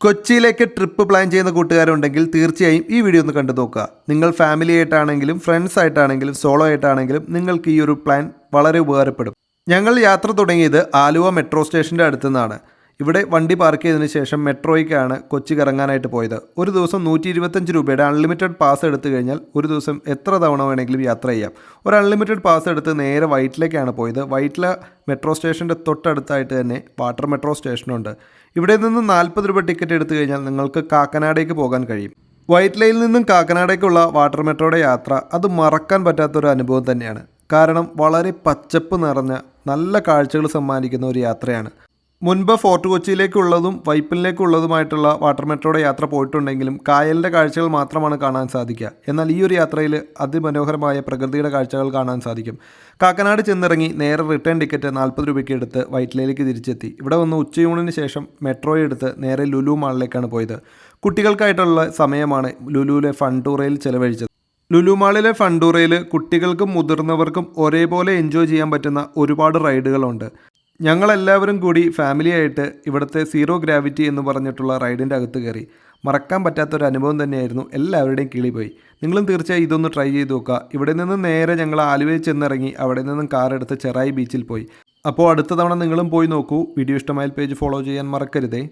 കൊച്ചിയിലേക്ക് trip plan ചെയ്യുന്ന കൂട്ടുകാരുണ്ടെങ്കിൽ തീർച്ചയായും ഈ വീഡിയോ ഒന്ന് കണ്ടു നോക്കുക. നിങ്ങൾ ഫാമിലി ആയിട്ടാണെങ്കിലും ഫ്രണ്ട്സ് ആയിട്ടാണെങ്കിലും സോളോ ആയിട്ടാണെങ്കിലും നിങ്ങൾക്ക് ഈ ഒരു പ്ലാൻ വളരെ ഉപകാരപ്പെടും. ഞങ്ങൾ യാത്ര തുടങ്ങിയത് ആലുവ മെട്രോ സ്റ്റേഷന്റെ അടുത്തു നിന്നാണ് ഇവിടെ വണ്ടി പാർക്ക് ചെയ്തതിന് ശേഷം മെട്രോയ്ക്കാണ് കൊച്ചി കറങ്ങാനായിട്ട് പോയത്. ഒരു ദിവസം നൂറ്റി ഇരുപത്തഞ്ച് രൂപയുടെ അൺലിമിറ്റഡ് പാസ് എടുത്തു കഴിഞ്ഞാൽ ഒരു ദിവസം എത്ര തവണ വേണമെങ്കിലും യാത്ര ചെയ്യാം. ഒരു അൺലിമിറ്റഡ് പാസ് എടുത്ത് നേരെ വൈറ്റിലേക്കാണ് പോയത്. വൈറ്റില മെട്രോ സ്റ്റേഷന്റെ തൊട്ടടുത്തായിട്ട് തന്നെ വാട്ടർ മെട്രോ സ്റ്റേഷനുണ്ട്. ഇവിടെ നിന്ന് നാൽപ്പത് രൂപ ടിക്കറ്റ് എടുത്തു കഴിഞ്ഞാൽ നിങ്ങൾക്ക് കാക്കനാടേക്ക് പോകാൻ കഴിയും. വൈറ്റ്ലയിൽ നിന്നും കാക്കനാടേക്കുള്ള വാട്ടർ മെട്രോയുടെ യാത്ര അത് മറക്കാൻ പറ്റാത്തൊരു അനുഭവം തന്നെയാണ്. കാരണം വളരെ പച്ചപ്പ് നിറഞ്ഞ നല്ല കാഴ്ചകൾ സമ്മാനിക്കുന്ന ഒരു യാത്രയാണ്. മുൻപ് ഫോർട്ട് കൊച്ചിയിലേക്കുള്ളതും വൈപ്പിലേക്കുള്ളതുമായിട്ടുള്ള വാട്ടർ മെട്രോയുടെ യാത്ര പോയിട്ടുണ്ടെങ്കിലും കായലിന്റെ കാഴ്ചകൾ മാത്രമാണ് കാണാൻ സാധിക്കുക. എന്നാൽ ഈ ഒരു യാത്രയിൽ അതിമനോഹരമായ പ്രകൃതിയുടെ കാഴ്ചകൾ കാണാൻ സാധിക്കും. കാക്കനാട് ചെന്നിറങ്ങി നേരെ റിട്ടേൺ ടിക്കറ്റ് നാൽപ്പത് രൂപയ്ക്ക് എടുത്ത് വൈറ്റിലയിലേക്ക് തിരിച്ചെത്തി. ഇവിടെ വന്ന് ഉച്ചയൂണിന് ശേഷം മെട്രോ എടുത്ത് നേരെ ലുലു മാളിലേക്കാണ് പോയത്. കുട്ടികൾക്കായിട്ടുള്ള സമയമാണ് ലുലുവിലെ ഫൺ ടൂറയിൽ ചെലവഴിച്ചത് ലുലുമാളിലെ ഫണ്ടൂറയിൽ കുട്ടികൾക്കും മുതിർന്നവർക്കും ഒരേപോലെ എൻജോയ് ചെയ്യാൻ പറ്റുന്ന ഒരുപാട് റൈഡുകളുണ്ട് ഞങ്ങളെല്ലാവരും കൂടി ഫാമിലിയായിട്ട് ഇവിടുത്തെ സീറോ ഗ്രാവിറ്റി എന്ന് പറഞ്ഞിട്ടുള്ള റൈഡിന്റെ അകത്ത് കയറി. മറക്കാൻ പറ്റാത്തൊരു അനുഭവം തന്നെയായിരുന്നു. എല്ലാവരുടെയും കിളി പോയി. നിങ്ങളും തീർച്ചയായും ഇതൊന്ന് ട്രൈ ചെയ്ത് നോക്കുക. ഇവിടെ നിന്ന് നേരെ ഞങ്ങൾ ആലുവയിൽ ചെന്നിറങ്ങി അവിടെ നിന്നും കാർ എടുത്ത് ചെറായി ബീച്ചിൽ പോയി. അപ്പോൾ അടുത്ത തവണ നിങ്ങളും പോയി നോക്കൂ. വീഡിയോ ഇഷ്ടമായാൽ പേജ് ഫോളോ ചെയ്യാൻ മറക്കരുതേ.